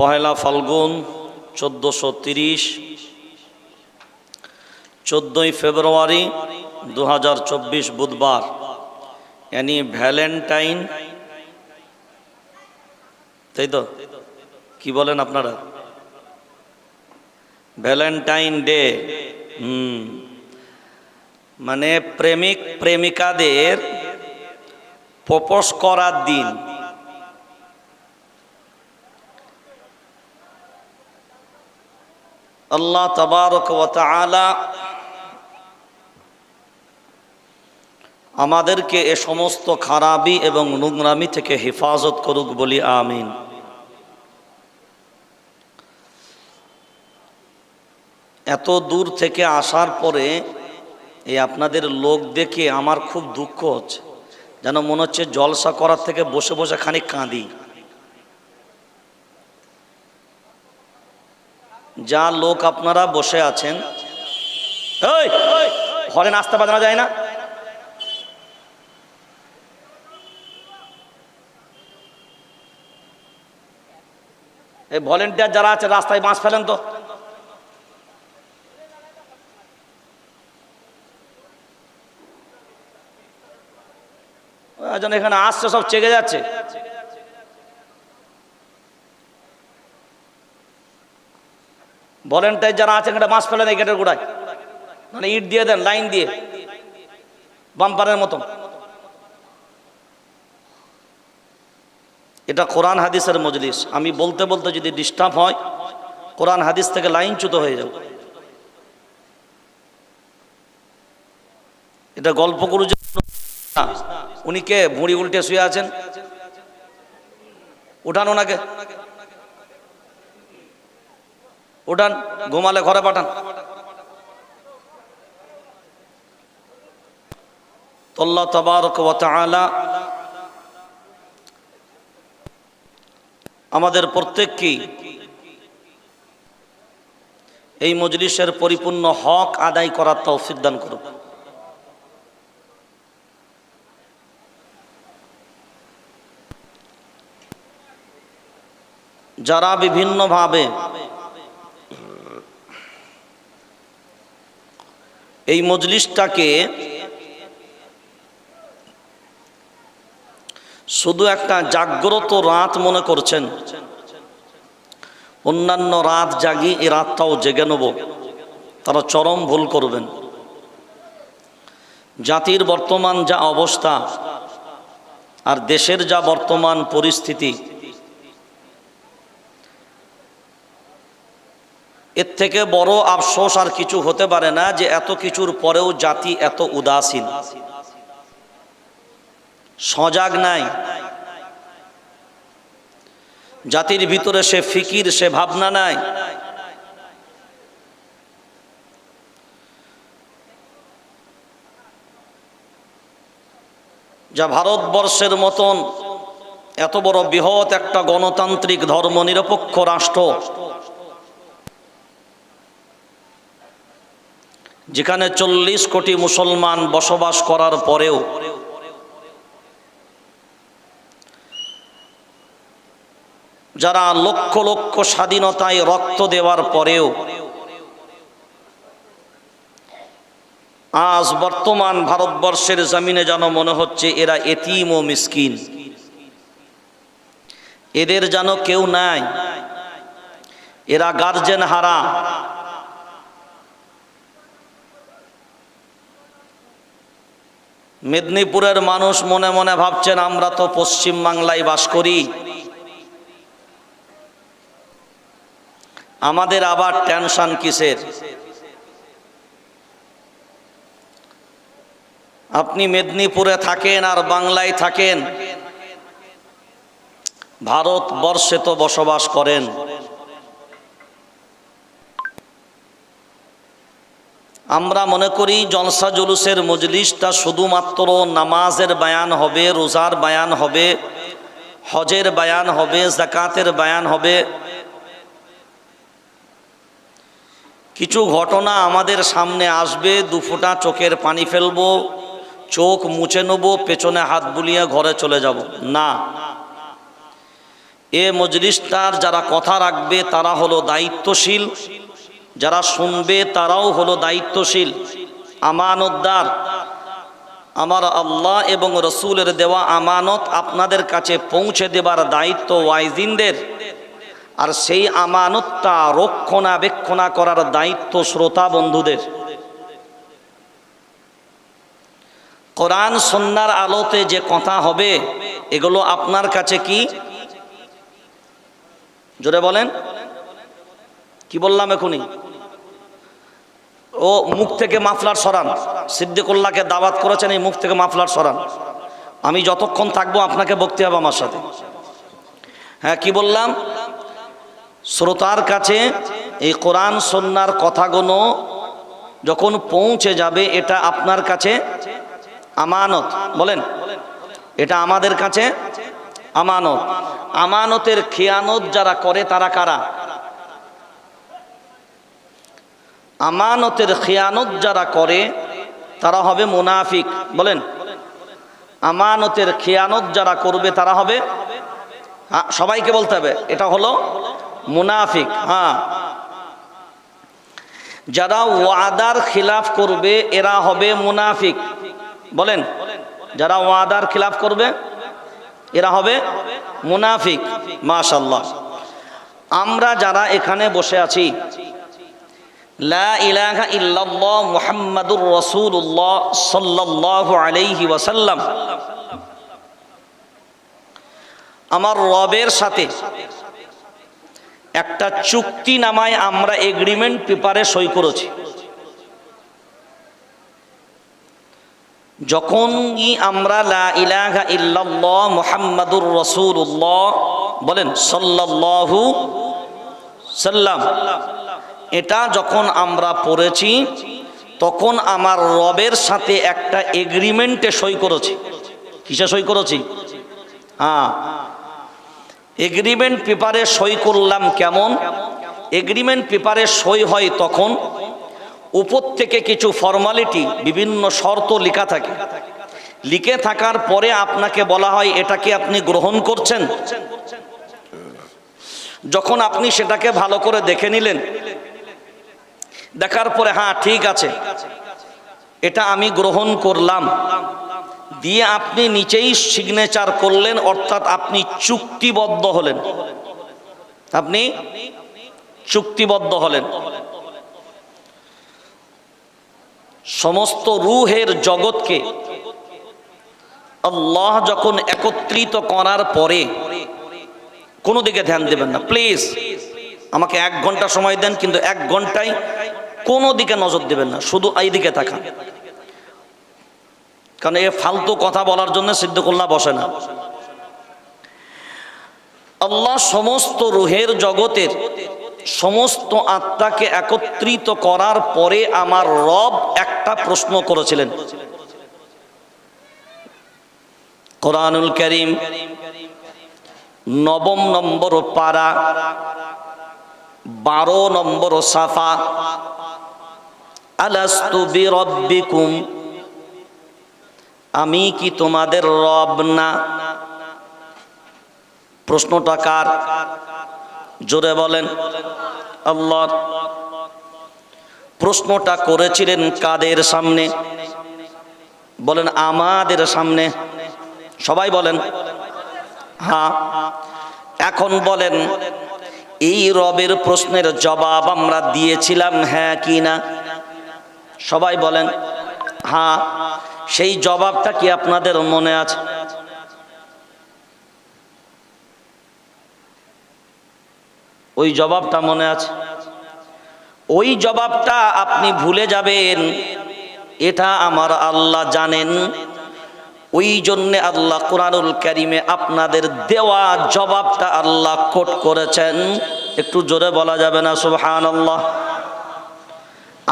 পহেলা ফাল্গুন চোদ্দোশো তিরিশ, চোদ্দোই ফেব্রুয়ারি দু হাজার চব্বিশ বুধবার এনি ভ্যালেন্টাইন তাই তো? কি বলেন আপনারা? ভ্যালেন্টাইন ডে, হুম মানে প্রেমিক প্রেমিকাদের প্রপোজ করার দিন। আল্লাহ তবারক তাআলা আমাদেরকে এ সমস্ত খারাপি এবং নোংরামি থেকে হেফাজত করুক বলি আমিন। এত দূর থেকে আসার পরে এই আপনাদের লোক দেখে আমার খুব দুঃখ হচ্ছে, যেন মনে হচ্ছে জলসা করার থেকে বসে বসে খানিক কাঁদি। যা লোক আপনারা বসে আছেন। ঘরে নাস্তা বাজানো যায় না? এই ভলেন্টিয়ার যারা আছে, রাস্তায় বাঁশ ফেলেন তো। এখানে আসছে, সব চেগে যাচ্ছে। ভলেন্টিয়ার যারা আছেন এখানে বাঁশ ফেলেন এই গেটের গোড়ায়। মানে ইট দিয়ে দেন, লাইন দিয়ে। বাম্পারের মতন। এটা কোরআন হাদিসের মজলিস। আমি বলতে বলতে যদি ডিস্টার্ব হয়, কোরআন হাদিস থেকে লাইনচ্যুত হয়ে যাব এটা গল্প করু উনি কে? ভুঁড়ি উল্টে শুয়ে আছেন। উঠান ওনাকে। উঠান, ঘুমালে ঘরে পাঠান। আমাদের প্রত্যেককেই এই মজলিসের পরিপূর্ণ হক আদায় করার তৌফিক দান করুক যারা বিভিন্নভাবে এই মজলিসটাকে শুধু একটা জাগ্রত রাত মনে করছেন। অন্যান্য রাত জাগি এই রাতটাও জেগে নেব। তারা চরম ভুল করবেন। জাতির বর্তমান যা অবস্থা আর দেশের যা বর্তমান পরিস্থিতি এর থেকে বড় আফসোস আর কিছু হতে পারে না যে এত কিছুর পরেও জাতি এত উদাসীন। সজাগ নাই। জাতির ভিতরে সে ফিকির, সে ভাবনা নাই। যা ভারতবর্ষের মতন এত বড় বৃহৎ একটা গণতান্ত্রিক ধর্মনিরপেক্ষ রাষ্ট্র যেখানে চল্লিশ কোটি মুসলমান বসবাস করার পরেও যারা লক্ষ লক্ষ স্বাধীনতায় রক্ত দেওয়ার পরেও আজ বর্তমান ভারতবর্ষের জমিনে যেন মনে হচ্ছে এরা এতিম ও মিসকিন। এদের যেন কেউ নাই। এরা গার্জেন হারা। মেদিনীপুরের মানুষ মনে মনে ভাবছেন, আমরা তো পশ্চিম বাংলায় বাস করি। আমাদের আবার টেনশন কিসের? আপনি মেদিনীপুরে থাকেন আর বাংলায় থাকেন। ভারতবর্ষে তো বসবাস করেন। আমরা মনে করি জলসা জুলুসের মজলিসটা শুধুমাত্র নামাজের বায়ান হবে, রোজার বায়ান হবে, হজের বায়ান হবে, জাকাতের বায়ান হবে। কিছু ঘটনা আমাদের সামনে আসবে দুফোঁটা চোখের পানি ফেলব, চোখ মুছে নেব, পেছনে হাত বুলিয়ে ঘরে চলে যাব। না। এ মজলিসটার যারা কথা রাখবে, তারা হলো দায়িত্বশীল। যারা শুনবে তারাও হলো দায়িত্বশীল, আমানতদার। আমার আল্লাহ এবং রসুলের দেওয়া আমানত আপনাদের কাছে পৌঁছে দেবার দায়িত্ব ওয়াইজিনদের। আর সেই আমানতটা রক্ষণাবেক্ষণা করার দায়িত্ব শ্রোতা বন্ধুদের। কোরআন সন্ন্যার আলোতে যে কথা হবে, এগুলো আপনার কাছে কি? জোরে বলেন। কি বললাম এখনই? ও মুখ থেকে মাফলার সরান। সিদ্দিকুল্লাহকে দাওয়াত করেছেন, এই মুখ থেকে মাফলার সরান। আমি যতক্ষণ থাকব আপনাকে বক্তি হবে আমার সাথে। হ্যাঁ কি বললাম? শ্রোতার কাছে এই কোরআন সন্ন্যার কথাগুলো যখন পৌঁছে যাবে, এটা আপনার কাছে আমানত। বলেন, এটা আমাদের কাছে আমানত। আমানতের খেয়ানত যারা করে, তারা কারা? আমানতের খেয়ানত যারা করে তারা হবে মুনাফিক। বলেন। আমানতের খেয়ানত যারা করবে তারা হবে? হ্যাঁ, সবাইকে বলতে হবে এটা হলো মুনাফিক। হ্যাঁ। যারা ওয়াদার খিলাফ করবে এরা হবে মুনাফিক। বলেন। যারা ওয়াদার খিলাফ করবে এরা হবে মুনাফিক। মাশাল্লাহ আমরা যারা এখানে বসে আছি আলাইহি ওয়াসাল্লাম। আমার রবের সাথে একটা চুক্তি নামায় আমরা এগ্রিমেন্ট পেপারে সই করেছি। যখনই আমরা লা ইলাহা বলেন সাল্লাল্লাহু সাল্লাম এটা যখন আমরা পড়েছি, তখন আমার রবের সাথে একটা এগ্রিমেন্টে সই করেছি। কিসে সই করেছি? হ্যাঁ। এগ্রিমেন্ট পেপারে সই করলাম কেমন? এগ্রিমেন্ট পেপারে সই হয় তখন উপর থেকে কিছু ফর্মালিটি বিভিন্ন শর্ত লেখা থাকে। লিখে থাকার পরে আপনাকে বলা হয় এটাকে আপনি গ্রহণ করছেন? যখন আপনি সেটাকে ভালো করে দেখে নিলেন দেখার পরে হ্যাঁ ঠিক আছে। এটা আমি গ্রহণ করলাম। দিয়ে আপনি নিচেই সিগনেচার করলেন, অর্থাৎ আপনি চুক্তিবদ্ধ হলেন। আপনি চুক্তিবদ্ধ হলেন। সমস্ত রুহের জগৎকে আল্লাহ যখন একত্রিত করার পরে, কোনো দিকে ধ্যান দেবেন না। প্লিজ, আমাকে এক ঘণ্টা সময় দেন, কিন্তু এক ঘন্টায় কোনো দিকে নজর দেবেন না, শুধু এই দিকে তাকান। কারণ এ ফালতু কথা বলার জন্য সিদ্ধকুল্লাহ বসে না। আল্লাহ সমস্ত রুহের জগতের সমস্ত আত্মাকে একত্রিত করার পরে আমার রব একটা প্রশ্ন করেছিলেন। কোরআনুল করিম নবম নম্বর পারা, বারো নম্বর সাফা আলাস্তু বিরব্বিকুম। আমি কি তোমাদের রব না? প্রশ্নটা কার? জোরে বলেন। আল্লাহ। প্রশ্নটা করেছিলেন কাদের সামনে? বলেন, আমাদের সামনে। সবাই বলেন। হ্যাঁ। এখন বলেন, এই রবের প্রশ্নের জবাব আমরা দিয়েছিলাম হ্যাঁ কি না? সবাই বলেন হ্যাঁ সেই জবাবটা কি আপনাদের মনে আছে? ওই জবাবটা মনে আছে। ওই জবাবটা আপনি ভুলে যাবেন, এটা আমার আল্লাহ জানেন। ওই জন্যে আল্লাহ কোরআনুল কারিমে আপনাদের দেওয়া জবাবটা আল্লাহ কোট করেছেন। একটু জোরে বলা যাবে না সুবহান আল্লাহ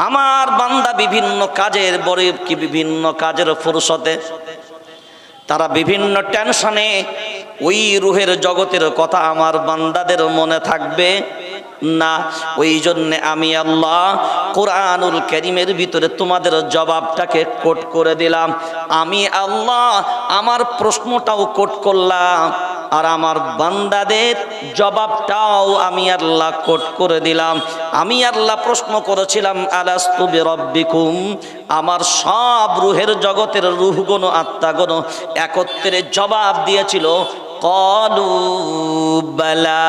আমার বান্দা বিভিন্ন কাজের বরে কি বিভিন্ন কাজের ফুরসতে? তারা বিভিন্ন টেনশনে ওই রুহের জগতের কথা আমার বান্দাদের মনে থাকবে না। ওই জন্যে আমি আল্লাহ কোরআনুল করিমের ভিতরে তোমাদের জবাবটাকে কোট করে দিলাম। আমি আল্লাহ আমার প্রশ্নটাও কোট করলাম। আর আমার বান্দাদের জবাবটাও আমি আল্লাহ কোট করে দিলাম। আমি আল্লাহ প্রশ্ন করেছিলাম, আলাস্তু রব্বিকুম আমার সব রুহের জগতের রুহগণ আত্মাগণ একত্রে জবাব দিয়েছিল, কলু বালা।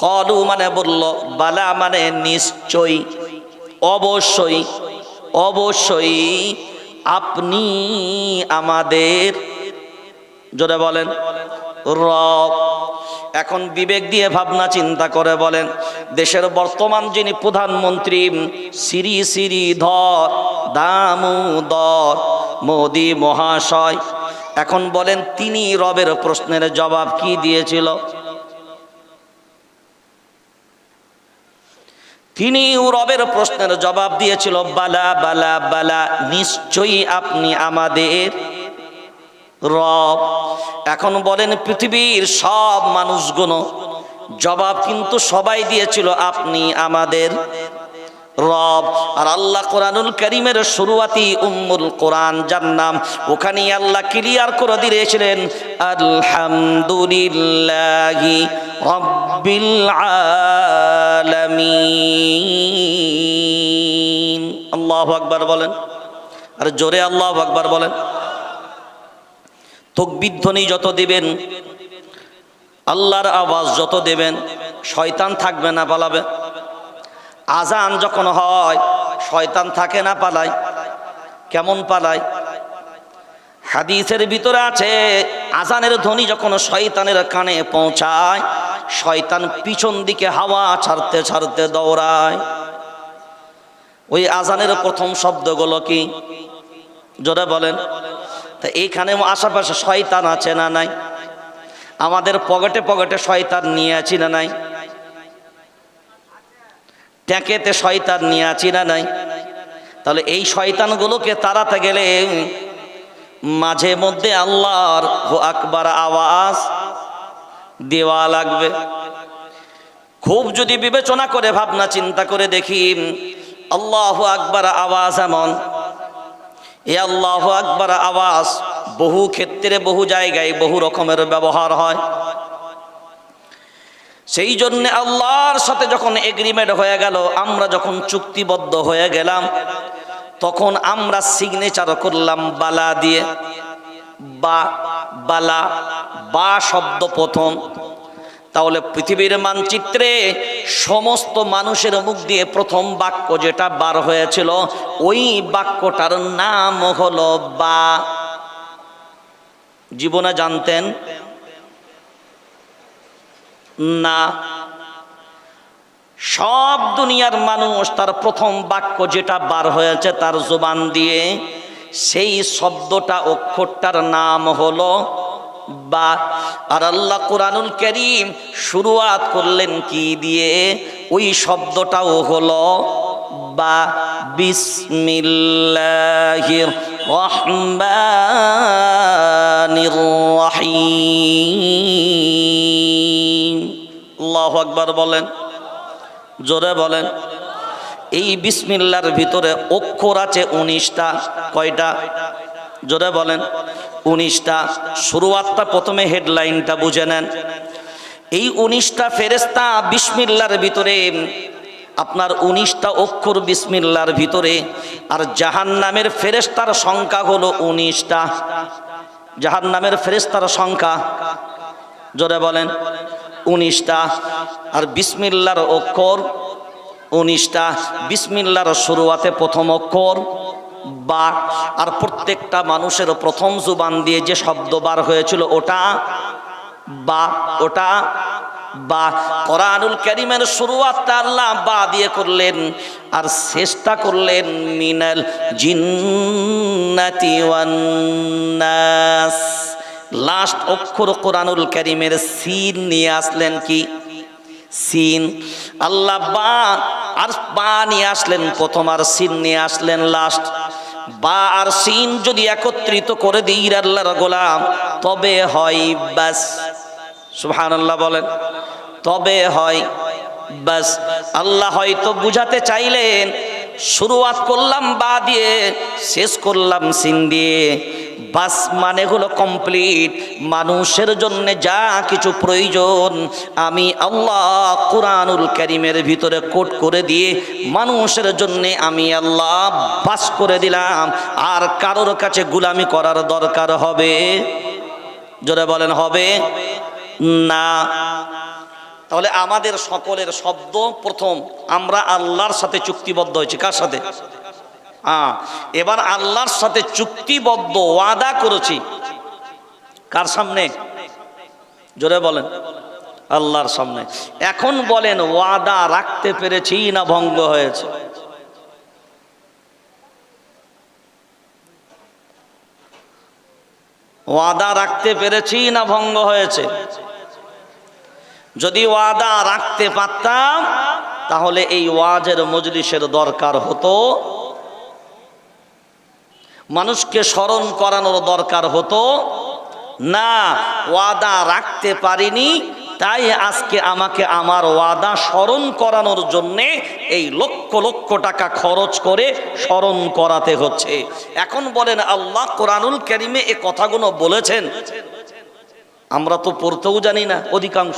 কলু মানে বলল, বালা মানে নিশ্চয়ই, অবশ্যই অবশ্যই আপনি আমাদের জোরে বলেন। রব, এখন বিবেক দিয়ে ভাবনা চিন্তা করে বলেন, দেশের বর্তমান যিনি প্রধানমন্ত্রী শ্রী শ্রী ধর দামোদর মোদি মহাশয়, এখন বলেন তিনি রবের প্রশ্নের জবাব কি দিয়েছিল? তিনি রবের প্রশ্নের জবাব দিয়েছিল, বালা বালা বালা, নিশ্চয়ই আপনি আমাদের রব। এখন বলেন পৃথিবীর সব মানুষগুণ, জবাব কিন্তু সবাই দিয়েছিল আপনি আমাদের রব। আর আল্লাহ কোরআনুল করিমের শুরুয়াতি উম্মুল কোরআন, যার নাম ওখানে আল্লাহ ক্লিয়ার করে দিয়েছিলেন, আলহামদুলিল্লাহি রব্বিল আলামিন। আল্লাহু আকবার বলেন। আর জোরে আল্লাহু আকবার বলেন। তকবিধ্বনি যত দিবেন, আল্লাহর আওয়াজ যত দেবেন, শয়তান থাকবে না পালাবে। আজান যখন হয়, শয়তান থাকে না পালায়। কেমন পালায়? হাদিসের ভিতরে আছে, আজানের ধ্বনি যখন শয়তানের কানে পৌঁছায়, শয়তান পিছন দিকে হাওয়া ছাড়তে ছাড়তে দৌড়ায়। ওই আজানের প্রথম শব্দগুলো কি? জোরে বলেন। তা এইখানে আশেপাশে শয়তান আছে না নাই? আমাদের পকেটে পকেটে শয়তান নিয়ে আছি না নাই? ট্যাঁকেতে শয়তান নিয়ে আছি না নাই? তাহলে এই শয়তানগুলোকে তাড়াতে গেলে মাঝে মধ্যে আল্লাহর আকবার আওয়াজ দেওয়া লাগবে। খুব যদি বিবেচনা করে, ভাবনা চিন্তা করে দেখি, আল্লাহ আকবার আওয়াজ এমন। এ আল্লাহ আকবার আওয়াজ বহু ক্ষেত্রে বহু জায়গায় বহু রকমের ব্যবহার হয়। সেই জন্য আল্লাহর সাথে যখন এগ্রিমেন্ট হয়ে গেল, আমরা যখন চুক্তিবদ্ধ হয়ে গেলাম, তখন আমরা সিগনেচার করলাম বালা দিয়ে। বা, বালা, বা শব্দ প্রথম। তাহলে পৃথিবীর মানচিত্রে সমস্ত মানুষের মুখ দিয়ে প্রথম বাক্য যেটা বার হয়েছিল, ওই বাক্যটার নাম হলো বা। জীবনে জানতেন? না। সব দুনিয়ার মানুষ তার প্রথম বাক্য যেটা বার হয়েছে তার জোবান দিয়ে, সেই শব্দটা অক্ষরটার নাম হলো বা, আর আল্লাহ কোরআনুল করিম শুরুয়াত করলেন কি দিয়ে? ওই শব্দটাও হলো বা, বিসমিল্লাহির রহমানির রহিম। আল্লাহ আকবার বলেন, জোরে বলেন। এই বিসমিল্লার ভিতরে অক্ষর আছে উনিশটা, কয়টা? জোরে বলেন। উনিশটা শুরুয়াতটা প্রথমে হেডলাইনটা বুঝে নেন। এই উনিশটা ফেরেস্তা বিসমিল্লার ভিতরে, আপনার উনিশটা অক্ষর বিসমিল্লার ভিতরে, আর জাহান নামের ফেরেস্তার সংখ্যা হলো উনিশটা। জাহান নামের ফেরেস্তার সংখ্যা, জোরে বলেন, উনিশটা। আর বিসমিল্লার অক্ষর উনিশটা। বিসমিল্লার শুরুয়াতে প্রথম অক্ষর বা আর প্রত্যেকটা মানুষের প্রথম জুবান দিয়ে যে শব্দ বার হয়েছিল, ওটা বা ওটা বা। কোরআনুল করিমের শুরুয়াতটা আল্লাহ বা দিয়ে করলেন, আর শেষটা করলেন মিনাল জিন্নাতি ওয়ান নাস। লাস্ট অক্ষর কোরআনুল করিমের সিন নিয়ে আসলেন কি? সিন। আল্লাহ বা, আর বা নিয়ে আসলেন, প্রথম আর সিন নিয়ে আসলেন লাস্ট। বা আর সিন যদি একত্রিত করে দিই আল্লাহর গোলাম, তবে হয় বাস সুহান আল্লাহ বলেন, তবে হয় বাস আল্লাহ হয়তো বুঝাতে চাইলেন, শুরুয়াত করলাম বা দিয়ে, শেষ করলাম সিন দিয়ে। বাস মানে হলো কমপ্লিট মানুষের জন্য যা কিছু প্রয়োজন, আমি আল্লাহ কোরআনুল করিমের ভিতরে কোট করে দিয়ে মানুষের জন্য আমি আল্লাহ বাস করে দিলাম। আর কারোর কাছে গুলামি করার দরকার হবে? জোরে বলেন, হবে? না। তাহলে আমাদের সকলের শব্দ প্রথম। আমরা আল্লাহর সাথে চুক্তিবদ্ধ হয়েছি। কার সাথে? হ্যাঁ এবার আল্লাহর সাথে চুক্তিবদ্ধ ওয়াদা করেছি। কার সামনে? জোরে বলেন। আল্লাহর সামনে। এখন বলেন, ওয়াদা রাখতে পেরেছি না ভঙ্গ হয়েছে? ওয়াদা রাখতে পেরেছি না ভঙ্গ হয়েছে? যদি ওয়াদা রাখতে পারতাম, তাহলে এই ওয়াজের মজলিসের দরকার হতো মানুষকে স্মরণ করানোর দরকার হতো। না, ওয়াদা রাখতে পারিনি, তাই আজকে আমাকে আমার ওয়াদা স্মরণ করানোর জন্যে এই লক্ষ লক্ষ টাকা খরচ করে স্মরণ করাতে হচ্ছে। এখন বলেন, আল্লাহ কোরআনুল করিমে এ কথাগুলো বলেছেন। আমরা তো পড়তেও জানি না, অধিকাংশ।